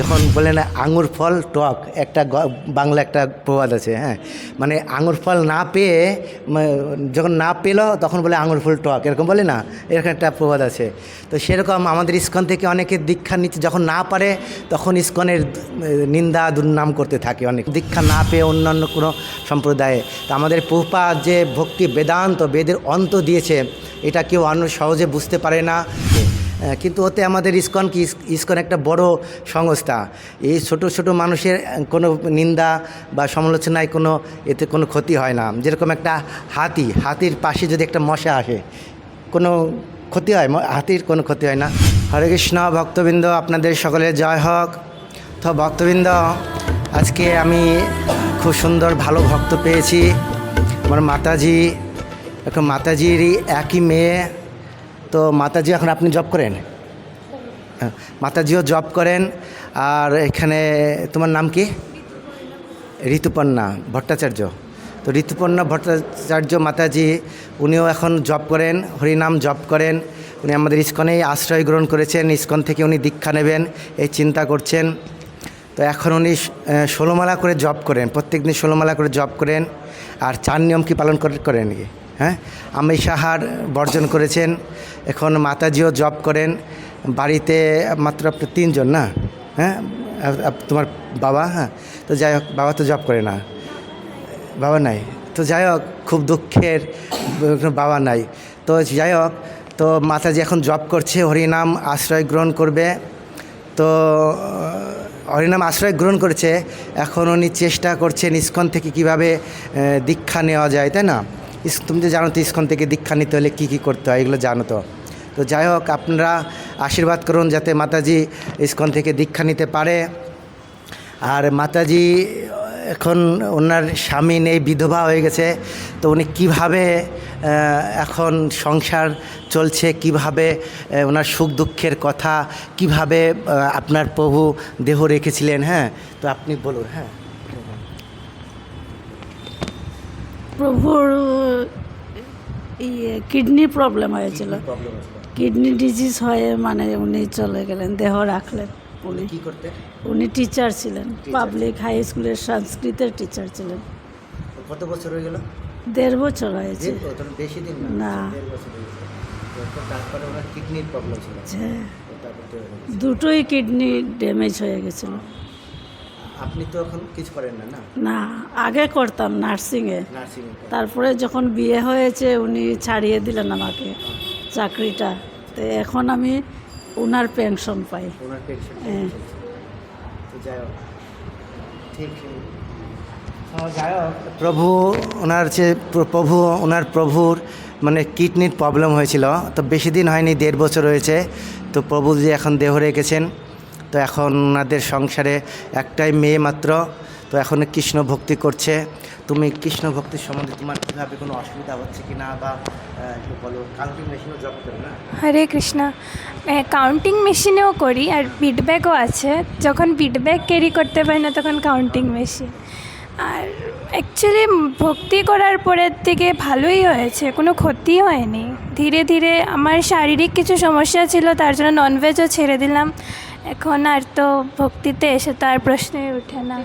যখন বলে না আঙুর ফল টক, একটা বাংলা একটা প্রবাদ আছে হ্যাঁ? মানে আঙুর ফল না পেয়ে যখন না পেল, তখন বলে আঙুর ফল টক, এরকম বলে না? এরকম একটা প্রবাদ আছে। তো সেরকম আমাদের ইস্কন থেকে অনেকে দীক্ষা নিচ্ছে, যখন না পারে, তখন ইস্কনের নিন্দা, দুর্নাম করতে থাকে অনেক। দীক্ষা না পেয়ে অন্যান্য কোনো সম্প্রদায়ে। তো আমাদের পুপা যে ভক্তি বেদান্ত, বেদের অন্ত দিয়েছে, এটা কেউ অন্য সহজে বুঝতে পারে না। কিন্তু ওতে আমাদের ইস্কন কি? ইস্কন একটা বড় সংস্থা। এই ছোট ছোট মানুষের কোনো নিন্দা বা সমালোচনায় কোনো এতে কোনো ক্ষতি হয় না। যেরকম একটা হাতি, হাতির পাশে যদি একটা মশা আসে, কোনো ক্ষতি হয়? হাতির কোনো ক্ষতি হয় না। হরে কৃষ্ণ, ভক্তবৃন্দ, আপনাদের সকলের জয় হোক। তো ভক্তবৃন্দ, আজকে আমি খুব সুন্দর ভালো ভক্ত পেয়েছি। আমার মাতাজি, এখন মাতাজিরই একই মেয়ে। তো মাতাজি এখন আপনি জব করেন? হ্যাঁ, মাতাজিও জব করেন আর এখানে তোমার নাম কি? ঋতুপর্ণা ভট্টাচার্য। তো ঋতুপর্ণা ভট্টাচার্য মাতাজি উনিও এখন জব করেন হরিনাম জব করেন। উনি আমাদের ইস্কনেই আশ্রয় গ্রহণ করেছেন ইস্কন থেকে উনি দীক্ষা নেবেন এই চিন্তা করছেন। তো এখন উনি ষোলোমালা করে জব করেন প্রত্যেক দিন ষোলোমালা করে জব করেন আর চার নিয়ম কি পালন করে করেন নাকি? হ্যাঁ? আমি সাহার বর্জন করেছেন। এখন মাতাজিও জব করেন। বাড়িতে মাত্র আপনার তিনজন না? হ্যাঁ? তোমার বাবা? হ্যাঁ? তো যাই হোক, বাবা তো জব করে না। বাবা নাই। তো যাই হোক, খুব দুঃখের বাবা নাই। তো যাই হোক, তো মাতাজি এখন জব করছে, হরিনাম আশ্রয় গ্রহণ করবে। তো হরিনাম আশ্রয় গ্রহণ করেছে। এখন উনি চেষ্টা করছেন ইস্কন থেকে কীভাবে দীক্ষা নেওয়া যায়, তাই না? তুমি তো জানো তো ইস্কন থেকে দীক্ষা নিতে হলে কী কী করতে হয়, এগুলো জানো তো। তো যাই হোক, আপনারা আশীর্বাদ করুন যাতে মাতাজি ইস্কন থেকে দীক্ষা নিতে পারে। আর মাতাজি, এখন ওনার স্বামী নেই, বিধবা হয়ে গেছে, তো উনি কীভাবে এখন সংসার চলছে, কীভাবে ওনার সুখ দুঃখের কথা, কীভাবে আপনার প্রভু দেহ রেখেছিলেন হ্যাঁ? তো আপনি বলুন হ্যাঁ? প্রভুর ইয়ে কিডনি প্রবলেম হয়েছিল। কিডনি ডিজিজ হয়ে মানে উনি চলে গেলেন দেহ রাখলেন উনি কী করতে? উনি টিচার ছিলেন পাবলিক হাই স্কুলের সংস্কৃতের টিচার ছিলেন। কত বছর হয়ে গেল? দেড় বছর হয়েছে। বেশি দিন না। তারপরে ওনার কিডনির প্রবলেম ছিল। হ্যাঁ। দুটোই কিডনি ড্যামেজ হয়ে গেছিল। আপনি তো এখন কিছু করেন না না? না আগে করতাম নার্সিংয়ে নার্সিং তারপরে যখন বিয়ে হয়েছে উনি ছাড়িয়ে দিলেন আমাকে চাকরিটা। তো এখন আমি ওনার পেনশন পাই। ওনার পেনশন হ্যাঁ। তো যাই হোক ঠিক। যাই হোক। প্রভু ওনার যে প্রভু ওনার প্রভুর মানে কিডনির প্রবলেম হয়েছিল। তো বেশি দিন হয়নি দেড় বছর হয়েছে। তো প্রভু যে এখন দেহ রেখেছেন তো এখন ওনাদের সংসারে একটাই মেয়ে মাত্র। তো এখন কৃষ্ণ ভক্তি করছে। তুমি কৃষ্ণ ভক্তির সম্বন্ধে তোমার কীভাবে কোনো অসুবিধা হচ্ছে কি না বা বলো। কাউন্টিং মেশিনও জব করে না? হরে কৃষ্ণ। কাউন্টিং মেশিনেও করি আর বিটব্যাগও আছে। যখন বিটব্যাগ ক্যারি করতে পারি না তখন কাউন্টিং মেশিন আর অ্যাকচুয়ালি ভক্তি করার পরের থেকে ভালোই হয়েছে। কোনো ক্ষতি হয়নি। ধীরে ধীরে আমার শারীরিক কিছু সমস্যা ছিল, তার জন্য ননভেজও ছেড়ে দিলাম। এখন আর তো ভক্তিতে এসে তো আর প্রশ্নই ওঠে না।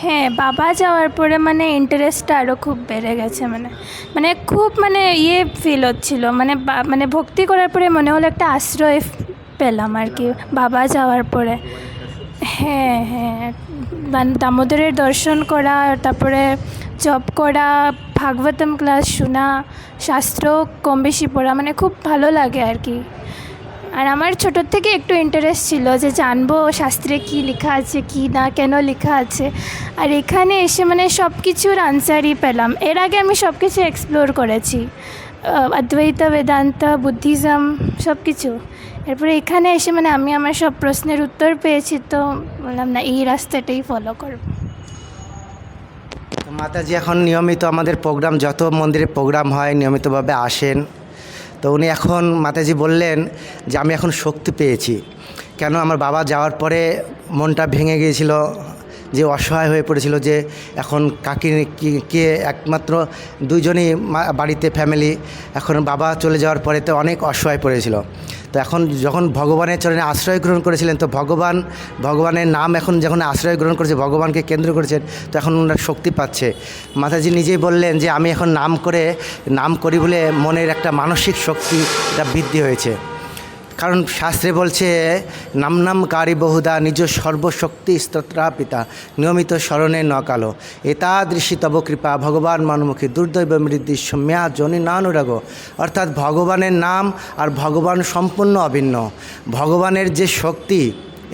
হ্যাঁ বাবা যাওয়ার পরে মানে ইন্টারেস্টটা আরও খুব বেড়ে গেছে মানে। মানে খুব মানে ইয়ে ফিল হচ্ছিল। মানে মানে ভক্তি করার পরে মনে হলো একটা আশ্রয় পেলাম আর কি। বাবা যাওয়ার পরে। হ্যাঁ হ্যাঁ। দামোদরের দর্শন করা, তারপরে জব করা, ভাগবতম ক্লাস শোনা, শাস্ত্র কম বেশি পড়া মানে খুব ভালো লাগে আর কি। আর আমার ছোটোর থেকে একটু ইন্টারেস্ট ছিল যে জানব শাস্ত্রে কি লেখা আছে, কি না, কেন লেখা আছে। আর এখানে এসে মানে সব কিছুর আনসারই পেলাম। এর আগে আমি সব কিছু এক্সপ্লোর করেছি অদ্বৈত, বেদান্ত, বুদ্ধিজম সব কিছু এরপরে এখানে এসে মানে আমি আমার সব প্রশ্নের উত্তর পেয়েছি তো বললাম, না, এই রাস্তাটাই ফলো করব মাতাজি, এখন নিয়মিত আমাদের প্রোগ্রাম যত মন্দিরে প্রোগ্রাম হয়, নিয়মিতভাবে আসেন। তো উনি এখন মাতাজি বললেন যে, আমি এখন শক্তি পেয়েছি। কেন? আমার বাবা যাওয়ার পরে মনটা ভেঙে গিয়েছিল। যে অসহায় হয়ে পড়েছিল যে এখন কাকে কি- একমাত্র দুইজনই বাড়িতে ফ্যামিলি এখন বাবা চলে যাওয়ার পরে তো অনেক অসহায় পড়েছিল। তো এখন যখন ভগবানের চরণে আশ্রয় গ্রহণ করেছিলেন, তো ভগবান, ভগবানের নাম এখন যখন আশ্রয় গ্রহণ করেছে, ভগবানকে কেন্দ্র করেছেন, তো এখন ওনারা শক্তি পাচ্ছে। মাতাজি নিজেই বললেন যে, আমি এখন নাম করে, নাম করি বলে মনের একটা মানসিক শক্তি, এটা বৃদ্ধি হয়েছে। কারণ শাস্ত্রে বলছে, নাম নাম কারি বহুদা নিজ সর্বশক্তি স্তোত্রা পিতা, নিয়মিত স্মরণে নকালো। এতাদৃশী তব কৃপা, ভগবান মানমুখী, দুর্দৈব মৃদ্ধি সম্যা জনি নানুরাগ। অর্থাৎ ভগবানের নাম আর ভগবান সম্পূর্ণ অভিন্ন। ভগবানের যে শক্তি,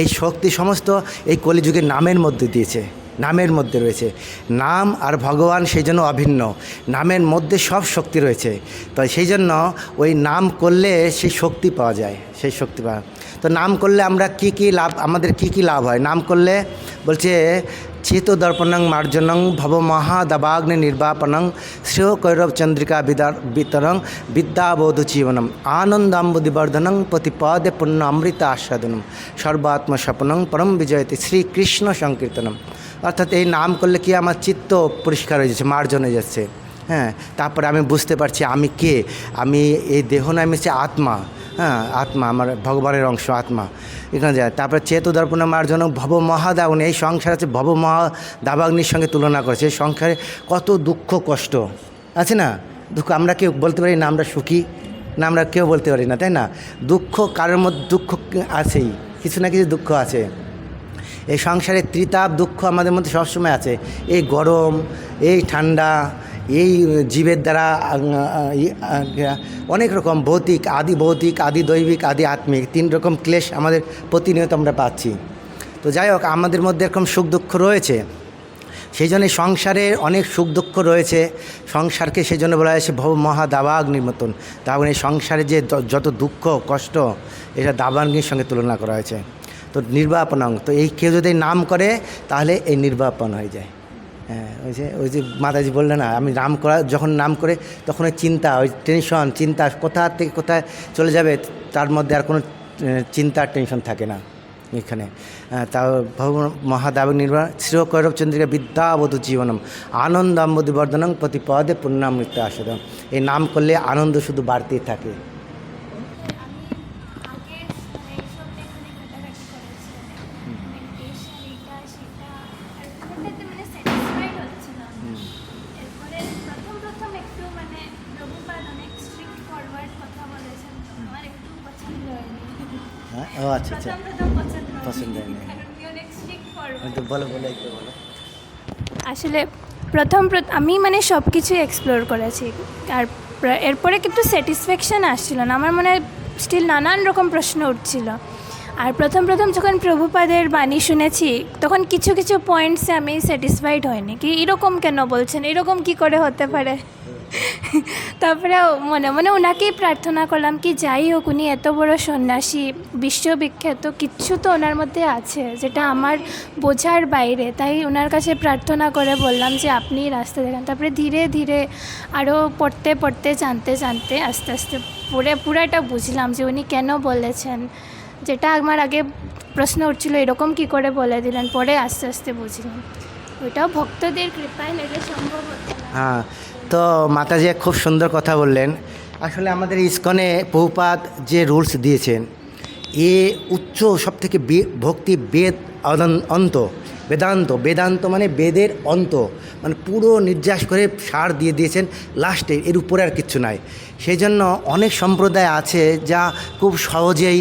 এই শক্তি সমস্ত এই কলিযুগের নামের মধ্যে দিয়েছে। নামের মধ্যে রয়েছে। নাম আর ভগবান সেই জন্য অভিন্ন। নামের মধ্যে সব শক্তি রয়েছে। তাই সেই জন্য ওই নাম করলে সেই শক্তি পাওয়া যায়। সেই শক্তি পাওয়া তো নাম করলে আমরা কি কি লাভ, আমাদের কি কি লাভ হয়? নাম করলে বলছে চেত দর্পণং মার্জনং ভব মহাদাবাগ্নি নির্বাপনং শ্রেয় কৈরব চন্দ্রিকা বিদার বিতরং বিদ্যাবোধ জীবনম। আনন্দাম্বুদিবর্ধনং প্রতিপদে পূর্ণ অমৃত আস্বাদনম। সর্বাত্ম স্বপনং পরম বিজয়তে শ্রীকৃষ্ণ সংকীর্তনম। অর্থাৎ এই নাম করলে কি আমার চিত্ত পরিষ্কার হয়ে যাচ্ছে, মার্জন হয়ে যাচ্ছে? হ্যাঁ তারপরে আমি বুঝতে পারছি আমি কে? আমি এই দেহ না আমি হচ্ছে আত্মা। হ্যাঁ আত্মা, আমার ভগবানের অংশ, আত্মা। এখানে যায়। তারপরে চেত দর্পণ মার্জন ভব মহাদাগুন এই সংসার আছে, ভব মহা দাবাগ্নির সঙ্গে তুলনা করেছে এই সংসারে কত দুঃখ, কষ্ট। আছে না? দুঃখ, আমরা কেউ বলতে পারি না আমরা সুখী, না আমরা কেউ বলতে পারি না, তাই না? দুঃখ কারোর মধ্যে, দুঃখ আছেই, কিছু না কিছু দুঃখ আছে। এই সংসারে ত্রিতাপ, দুঃখ আমাদের মধ্যে সবসময় আছে। এই গরম, এই ঠান্ডা এই জীবের দ্বারা অনেক রকম ভৌতিক, আদি ভৌতিক, আদি দৈবিক, আদি আত্মিক, তিন রকম ক্লেশ আমাদের প্রতিনিয়ত আমরা পাচ্ছি। তো যাই হোক, আমাদের মধ্যে এরকম সুখ দুঃখ রয়েছে। সেই জন্য সংসারে অনেক সুখ দুঃখ রয়েছে। সংসারকে সেই জন্য বলা হয়েছে ভব মহা দাবাগ্নির মতন। তারপরে এই সংসারে যে, যত দুঃখ, কষ্ট, এটা দাবাগ্নির সঙ্গে তুলনা করা হয়েছে। তো নির্বাপনাং, তো এই কেউ যদি নাম করে, তাহলে এই নির্বাপন হয়ে যায়। হ্যাঁ ওই যে ওই যে মাতাজি বললেন না আমি নাম করা যখন নাম করে তখন ওই চিন্তা ওই টেনশন চিন্তা কোথা থেকে কোথায় চলে যাবে তার মধ্যে আর কোনো আহ, চিন্তার টেনশন থাকে না এখানে। তা ভগবান মহাদাব নির্বাণ শ্রী কৈরব চন্দ্রিকা বিদ্যাবধ জীবনম আনন্দ বর্ধনং প্রতি পদে পুণ্যামৃত আসাদম এই নাম করলে আনন্দ শুধু বাড়তেই থাকে। হ্যাঁ? ও আচ্ছা আচ্ছা। পছন্দ বলো বলো, একটু বলো। আসলে প্রথম আমি মানে সব কিছুই এক্সপ্লোর করেছি। আর প্র- এরপরে কিন্তু স্যাটিসফ্যাকশান আসছিল না। আমার মনে স্টিল নানান রকম প্রশ্ন উঠছিল। আর প্রথম প্রথম যখন প্রভুপাদের বাণী শুনেছি, তখন কিছু কিছু পয়েন্টসে আমি স্যাটিসফাইড হয়নি। কি এরকম কেন বলছেন? এরকম কি করে হতে পারে? তারপরে মনে মনে ওনাকেই প্রার্থনা করলাম কি যাই হোক, উনি এত বড় সন্ন্যাসী, বিশ্ববিখ্যাত, কিচ্ছু তো ওনার মধ্যে আছে, যেটা আমার বোঝার বাইরে। তাই ওনার কাছে প্রার্থনা করে বললাম যে আপনি রাস্তা দেখান। তারপরে ধীরে ধীরে আরও পড়তে পড়তে, জানতে জানতে আস্তে আস্তে পুরো পুরাটা বুঝলাম যে উনি কেন বলেছেন। যেটা আমার আগে প্রশ্ন উঠছিল, এরকম কি করে বলে দিলেন? পরে আস্তে আস্তে বুঝলাম। ওইটাও ভক্তদের কৃপায় লেগে সম্ভব হতো হ্যাঁ তো মাতাজি খুব সুন্দর কথা বললেন। আসলে আমাদের ইস্কনে বহুপাত যে রুলস দিয়েছেন, এ উচ্চ সব থেকে ভক্তি বেদ অন্ত, বেদান্ত বেদান্ত মানে বেদের অন্ত মানে পুরো নির্যাস করে সার দিয়ে দিয়েছেন লাস্টে এর উপরে আর কিচ্ছু নাই। সেই জন্য অনেক সম্প্রদায় আছে যা খুব সহজেই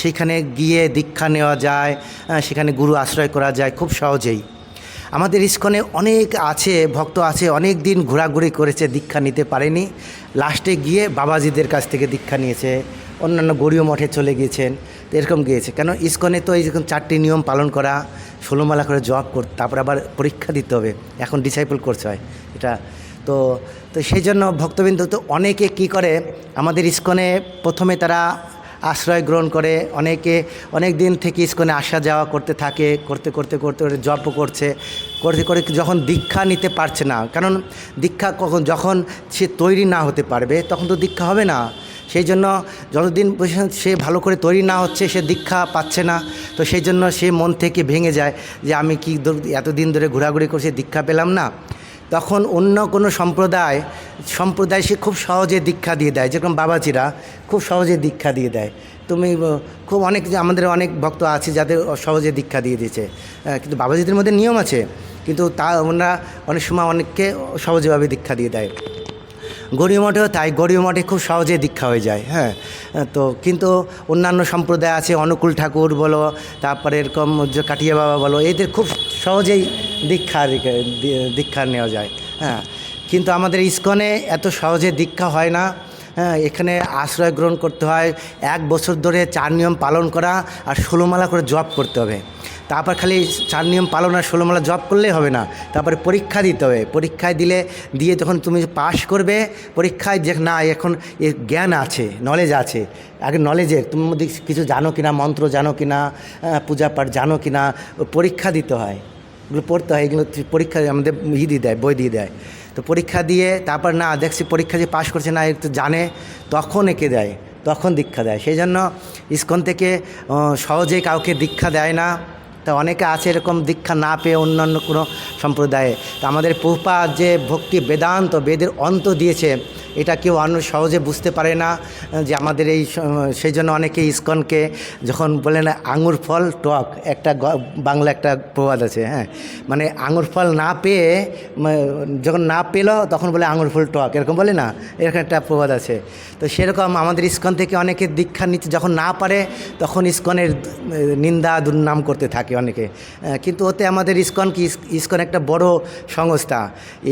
সেখানে গিয়ে দীক্ষা নেওয়া যায় সেখানে গুরু আশ্রয় করা যায়, খুব সহজেই। আমাদের ইস্কনে অনেক আছে, ভক্ত আছে, অনেক দিন ঘোরাঘুরি করেছে, দীক্ষা নিতে পারেনি। লাস্টে গিয়ে বাবাজিদের কাছ থেকে দীক্ষা নিয়েছে, অন্যান্য গড়ীয় মঠে চলে গিয়েছেন, তো এরকম গিয়েছে। কেন ইস্কনে তো এই যেরকম চারটি নিয়ম পালন করা, ষোলোমালা করে জব কর, তারপর আবার পরীক্ষা দিতে হবে, এখন ডিসাইপল করছে হয়, এটা তো তো সেই জন্য ভক্তবৃন্দ তো অনেকে কি করে, আমাদের ইস্কনে প্রথমে তারা আশ্রয় গ্রহণ করে, অনেকে অনেক দিন থেকে ইস্কনে আসা যাওয়া করতে থাকে, করতে করতে করতে করতে জপও করছে, করতে, করে যখন দীক্ষা নিতে পারছে না, কারণ দীক্ষা কখন, যখন সে তৈরি না হতে পারবে, তখন তো দীক্ষা হবে না। সেই জন্য যতদিন সে ভালো করে তৈরি না হচ্ছে, সে দীক্ষা পাচ্ছে না, তো সেই জন্য সে মন থেকে ভেঙে যায় যে, আমি কি এতদিন ধরে ঘোরাঘুরি করছি, দীক্ষা পেলাম না। তখন অন্য কোনো সম্প্রদায় সম্প্রদায় সে খুব সহজে দীক্ষা দিয়ে দেয়। যেরকম বাবাজিরা খুব সহজে দীক্ষা দিয়ে দেয়। তুমি খুব অনেক আমাদের অনেক ভক্ত আছে যাদের সহজে দীক্ষা দিয়ে দিয়েছে। কিন্তু বাবাজিদের মধ্যে নিয়ম আছে। কিন্তু তা, ওনারা অনেক সময় অনেককে সহজেভাবে দীক্ষা দিয়ে দেয়। গরিব মঠেও তাই। গরিব মঠে খুব সহজে দীক্ষা হয়ে যায় হ্যাঁ। তো কিন্তু অন্যান্য সম্প্রদায় আছে, অনুকূল ঠাকুর বলো, তারপরে এরকম কাটিয়া বাবা বলো, এদের খুব সহজেই দীক্ষা দীক্ষা নেওয়া যায় হ্যাঁ। কিন্তু আমাদের ইস্কনে এত সহজে দীক্ষা হয় না হ্যাঁ এখানে আশ্রয় গ্রহণ করতে হয় এক বছর ধরে চার নিয়ম পালন করা আর ষোলোমালা করে জব করতে হবে। তারপর খালি চার নিয়ম পালন আর ষোলোমালা জব করলেই হবে না তারপরে পরীক্ষা দিতে হবে। পরীক্ষায় দিলে দিয়ে যখন তুমি পাশ করবে পরীক্ষায় যে না এখন এ জ্ঞান আছে নলেজ আছে আগে নলেজের তুমি কিছু জানো কিনা মন্ত্র জানো কিনা আহ, পূজা পাঠ জানো কিনা ও পরীক্ষা দিতে হয়। এগুলো পড়তে হয়, এগুলো পরীক্ষা আমাদের ই দিয়ে দেয়, বই দিয়ে দেয়। তো পরীক্ষা দিয়ে তারপর না, দেখছি পরীক্ষা যে পাশ করছে না একটু জানে, তখন একে দেয়, তখন দীক্ষা দেয়। সেই জন্য ইস্কন থেকে সহজে কাউকে দীক্ষা দেয় না। তা অনেকে আছে এরকম দীক্ষা না পেয়ে অন্যান্য কোনো সম্প্রদায়ে। তা আমাদের পুপা যে ভক্তি বেদান্ত, বেদের অন্ত দিয়েছে, এটা কেউ অন্য সহজে বুঝতে পারে না, যে আমাদের এই সেই জন্য অনেকে ইস্কনকে যখন বলেন আঙুর ফল টক, একটা বাংলা একটা প্রবাদ আছে হ্যাঁ। মানে আঙুর ফল না পেয়ে যখন না পেল তখন বলে আঙুর ফল টক, এরকম বলে না, এরকম একটা প্রবাদ আছে। তো সেরকম আমাদের ইস্কন থেকে অনেকে দীক্ষা নিতে যখন না পারে, তখন ইস্কনের নিন্দা, দুর্নাম করতে থাকে। অনেকে। কিন্তু ওতে আমাদের ইস্কন কি? ইস্কন একটা বড় সংস্থা।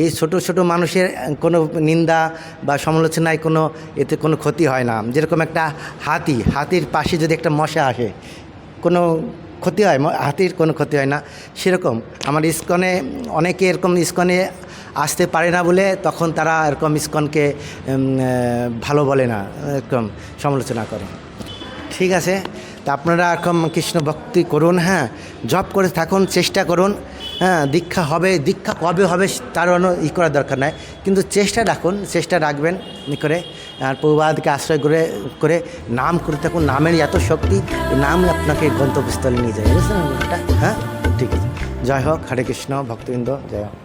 এই ছোট ছোট মানুষের কোনো নিন্দা বা সমালোচনায় কোনো এতে কোনো ক্ষতি হয় না। যেরকম একটা হাতি, হাতির পাশে যদি একটা মশা আসে, কোনো ক্ষতি হয়? হাতির কোনো ক্ষতি হয় না। সেরকম আমার ইস্কনে অনেকে এরকম ইস্কনে আসতে পারে না বলে তখন তারা এরকম ইস্কনকে ভালো বলে না, এরকম সমালোচনা করে। ঠিক আছে? তা আপনারা এরকম কৃষ্ণ ভক্তি করুন হ্যাঁ? জব করে থাকুন, চেষ্টা করুন হ্যাঁ? দীক্ষা হবে, দীক্ষা কবে হবে তার অন্য ই করার দরকার নাই। কিন্তু চেষ্টা রাখুন, চেষ্টা রাখবেন ই করে। আর প্রবাদকে আশ্রয় করে করে নাম করে থাকুন, নামের এত শক্তি নাম আপনাকে গন্তব্যস্থলে নিয়ে যায়। বুঝলেন হ্যাঁ? ঠিক আছে। জয় হোক, হরে কৃষ্ণ, ভক্তবৃন্দ, জয় হোক।